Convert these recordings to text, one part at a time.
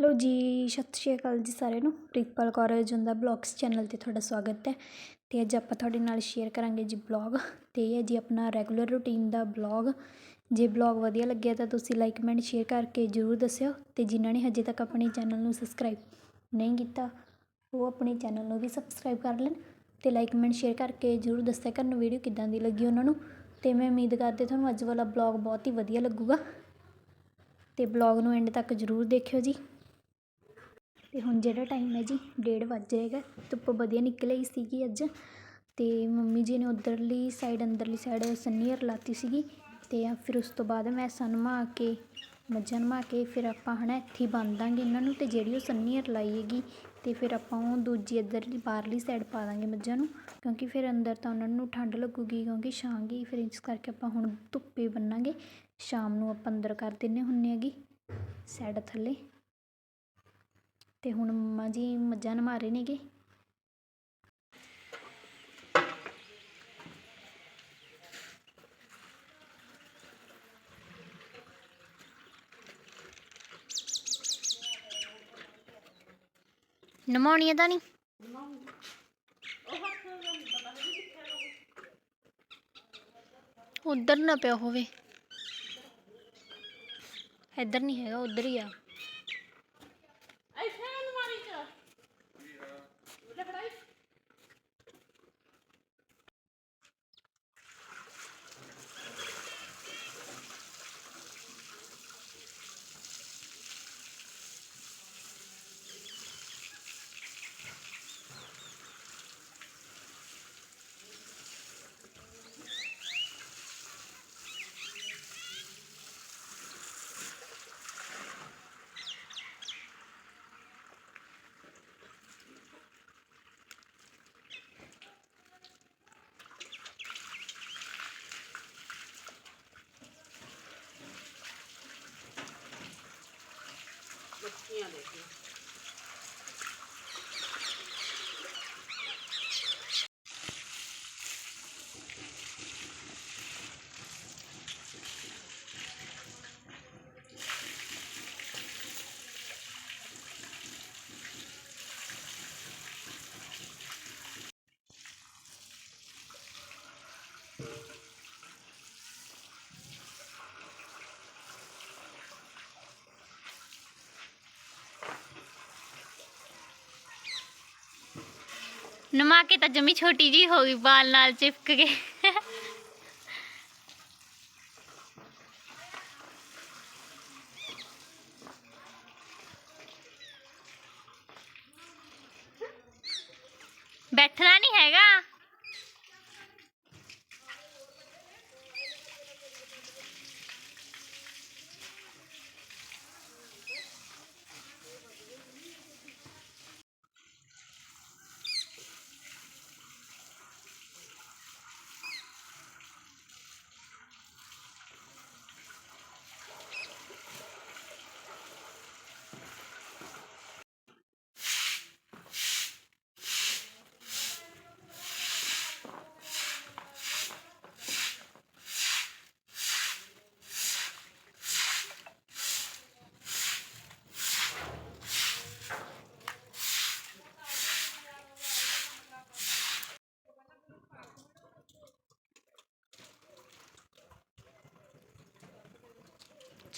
Hello ਜੀ, ਸਤਿ ਸ਼੍ਰੀ ਅਕਾਲ ਜੀ ਸਾਰਿਆਂ ਨੂੰ। ਪ੍ਰੀਤਪਾਲ ਕੌਰ ਜੁੰਦਾ ਬਲੌਗਸ ਚੈਨਲ ਤੇ ਤੁਹਾਡਾ ਸਵਾਗਤ ਹੈ। ਤੇ ਅੱਜ ਆਪਾਂ ਤੁਹਾਡੇ ਨਾਲ ਸ਼ੇਅਰ ਕਰਾਂਗੇ ਜੀ ਬਲੌਗ। ਤੇ ਇਹ ਹੈ ਜੀ ਆਪਣਾ ਰੈਗੂਲਰ ਰੂਟੀਨ ਦਾ ਬਲੌਗ। ਜੇ ਬਲੌਗ ਵਧੀਆ ਲੱਗਿਆ ਤਾਂ ਤੁਸੀਂ ਲਾਈਕ ਕਮੈਂਟ ਸ਼ੇਅਰ ਕਰਕੇ ਜਰੂਰ ਦੱਸਿਓ। ਤੇ ਜਿਨ੍ਹਾਂ ਨੇ ਹਜੇ ਤੱਕ ਆਪਣੇ ਚੈਨਲ ਨੂੰ ਸਬਸਕ੍ਰਾਈਬ ਨਹੀਂ ਕੀਤਾ, ਉਹ ਆਪਣੇ ਚੈਨਲ ਨੂੰ ਵੀ ਸਬਸਕ੍ਰਾਈਬ ਕਰ ਲੈਣ। ਤੇ ਲਾਈਕ ਕਮੈਂਟ ਸ਼ੇਅਰ ਕਰਕੇ ਜਰੂਰ ਦੱਸਿਆ ਕਰਨ ਵੀਡੀਓ ਕਿੱਦਾਂ ਦੀ ਲੱਗੀ ਉਹਨਾਂ ਨੂੰ। ਤੇ ਮੈਂ ਉਮੀਦ ਕਰਦੇ ਤੁਹਾਨੂੰ ਅੱਜ ਵਾਲਾ ਬਲੌਗ ਬਹੁਤ ਹੀ ਵਧੀਆ ਲੱਗੂਗਾ। ਤੇ ਬਲੌਗ ਨੂੰ ਐਂਡ ਤੱਕ ਜਰੂਰ ਦੇਖਿਓ ਜੀ। ਅਤੇ ਹੁਣ ਜਿਹੜਾ ਟਾਈਮ ਹੈ ਜੀ, ਡੇਢ ਵੱਜ ਜਾਏਗਾ ਧੁੱਪ ਵਧੀਆ ਨਿਕਲ ਆਈ ਸੀਗੀ ਅੱਜ। ਅਤੇ ਮੰਮੀ ਜੀ ਨੇ ਉੱਧਰਲੀ ਸਾਈਡ ਅੰਦਰਲੀ ਸਾਈਡ ਸੰਨੀਅਰ ਲਾਤੀ ਸੀਗੀ। ਅਤੇ ਫਿਰ ਉਸ ਤੋਂ ਬਾਅਦ ਮੈਂ ਸਨਮਾ ਕੇ, ਮੱਝਾਂ ਨਮਾ ਕੇ ਫਿਰ ਆਪਾਂ ਹੈ ਨਾ ਇੱਥੇ ਬੰਨ ਦਾਂਗੇ ਇਹਨਾਂ ਨੂੰ ਅਤੇ ਜਿਹੜੀ ਉਹ ਸੰਨੀਅਰ ਲਾਈ ਹੈਗੀ ਅਤੇ ਫਿਰ ਆਪਾਂ ਉਹ ਦੂਜੀ ਇੱਧਰਲੀ ਬਾਹਰਲੀ ਸਾਈਡ ਪਾ ਦਾਂਗੇ ਮੱਝਾਂ ਨੂੰ। ਕਿਉਂਕਿ ਫਿਰ ਅੰਦਰ ਤਾਂ ਉਹਨਾਂ ਨੂੰ ਠੰਡ ਲੱਗੂਗੀ, ਕਿਉਂਕਿ ਛਾਂਗੀ ਫਿਰ ਇਸ ਕਰਕੇ ਆਪਾਂ ਹੁਣ ਧੁੱਪੇ ਬੰਨਾਂਗੇ। ਸ਼ਾਮ ਨੂੰ ਆਪਾਂ ਅੰਦਰ ਕਰ ਦਿੰਨੇ ਹੁੰਨੇ ਹੈਗੀ ਸਾਈਡ ਥੱਲੇ। ਤੇ ਹੁਣ ਮੰਮਾ ਜੀ ਮੱਝਾਂ ਨਮਾ ਰਹੇ ਨੇਗੇ। ਨਮਾਉਣੀਆਂ ਤਾਂ ਨਹੀਂ? ਉਧਰ ਨਾ ਪਿਆ ਹੋਵੇ। ਇੱਧਰ ਨਹੀਂ ਹੈਗਾ, ਉਧਰ ਹੀ ਆ। La ਨਮਾ ਕੇ ਤਾਂ ਜਮੀ ਛੋਟੀ ਜੀ ਹੋ ਗਈ ਬਾਲ ਨਾਲ ਚਿਪਕ ਕੇ। ਬੈਠਣਾ ਨਹੀਂ ਹੈਗਾ।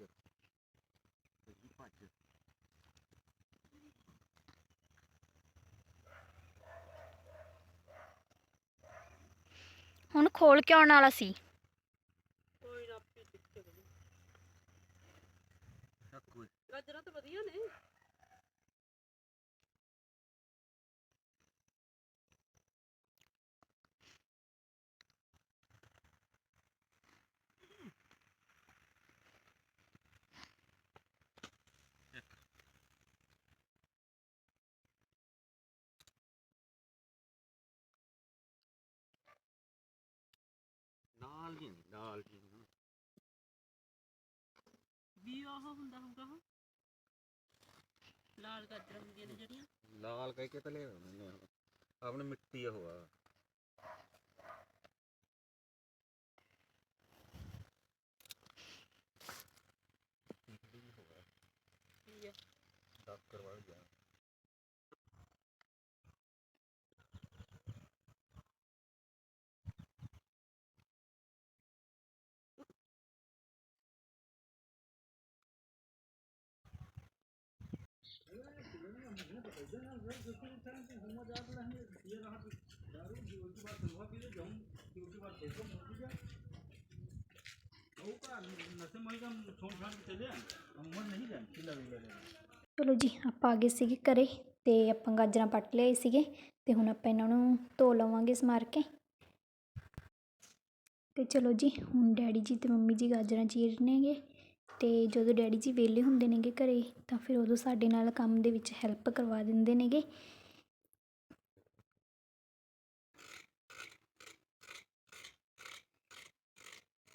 ਗੱਜਰ ਦਹੀਂ ਭੱਜ ਹੁਣ ਖੋਲ ਕੇ ਆਉਣ ਵਾਲਾ ਸੀ। ਚੱਕ ਓਏ ਗਾਜਰਾਂ ਤਾਂ ਵਧੀਆ ਨੇ। ਜੀ ਲਾਲ ਜੀ ਨੂੰ। ਵੀ ਉਹ ਹੁੰਦਾ ਹੋਊਗਾ ਉਹ? ਲਾਲ ਗਾਜਰਾਂ ਹੁੰਦੀਆਂ ਨੇ ਜਿਹੜੀਆਂ। ਲਾਲ ਕਹਿ ਕੇ ਤਾਂ ਲੈ ਆਉਂਦੇ ਨੇ ਉਹ। ਆਪਣੇ ਮਿੱਟੀ ਉਹ ਆ। ਕੀ ਆ। ਡਾਕਟਰ ਵਾਲ ਗਿਆ। ਚਲੋ ਜੀ, ਆਪਾਂ ਆ ਗਏ ਸੀਗੇ ਘਰੇ ਤੇ ਆਪਾਂ ਗਾਜਰਾਂ ਪੱਟ ਲਏ ਸੀਗੇ ਤੇ ਹੁਣ ਆਪਾਂ ਇਹਨਾਂ ਨੂੰ ਧੋ ਲਵਾਂਗੇ ਸਮਾਰ ਕੇ ਤੇ ਚਲੋ ਜੀ, ਹੁਣ ਡੈਡੀ ਜੀ ਤੇ ਮੰਮੀ ਜੀ ਗਾਜਰਾਂ ਚੀਰ ਨੇਗੇ ਤੇ ਜਦੋਂ ਡੈਡੀ ਜੀ ਵਿਹਲੇ ਹੁੰਦੇ ਨੇਗੇ ਘਰੇ ਤਾਂ ਫਿਰ ਉਦੋਂ ਸਾਡੇ ਨਾਲ ਕੰਮ ਦੇ ਵਿੱਚ ਹੈਲਪ ਕਰਵਾ ਦਿੰਦੇ ਨੇਗੇ।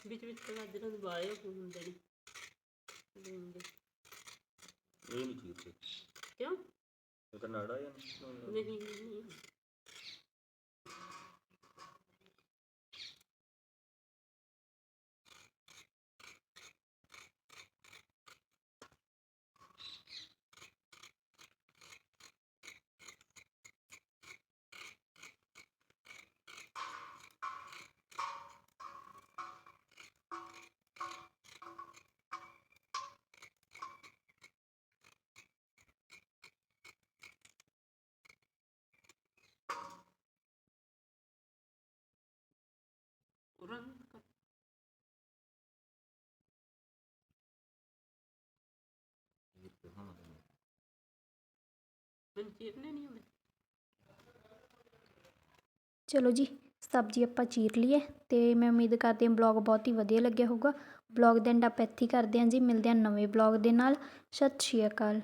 ਵਿੱਚ ਵਿੱਚ ਤਾਂ ਗਾਜਰਾਂ ਦੇ ਬਾਏ ਹੋ ਹੁੰਦੇ ਨੇ। ਲੂਣ ਦੇ ਇਹ ਨਹੀਂ ਠੀਕ। ਕਿਉਂ? ਇਹ ਤਾਂ ਨਾੜਾ ਜਾਂ ਨਹੀਂ ਨਹੀਂ। ਰੰਗ ਕਰ- ਮੈਨੂੰ ਚੀਰਨੇ ਨਹੀਂ ਆਉਂਦੇ ਚਲੋ ਜੀ ਸਬਜ਼ੀ ਆਪਾਂ ਚੀਰ ਲਈ ਹੈ ਤੇ ਮੈਂ ਉਮੀਦ ਕਰਦੀ ਹਾਂ ਬਲੌਗ ਬਹੁਤ ਹੀ ਵਧੀਆ ਲੱਗਿਆ ਹੋਊਗਾ ਬਲੌਗ ਦੇ ਐਂਡ ਆਪਾਂ ਇੱਥੇ ਹੀ ਕਰਦੇ ਹਾਂ ਜੀ ਮਿਲਦੇ ਹਾਂ ਨਵੇਂ ਬਲੌਗ ਦੇ ਨਾਲ ਸਤਿ ਸ਼੍ਰੀ ਅਕਾਲ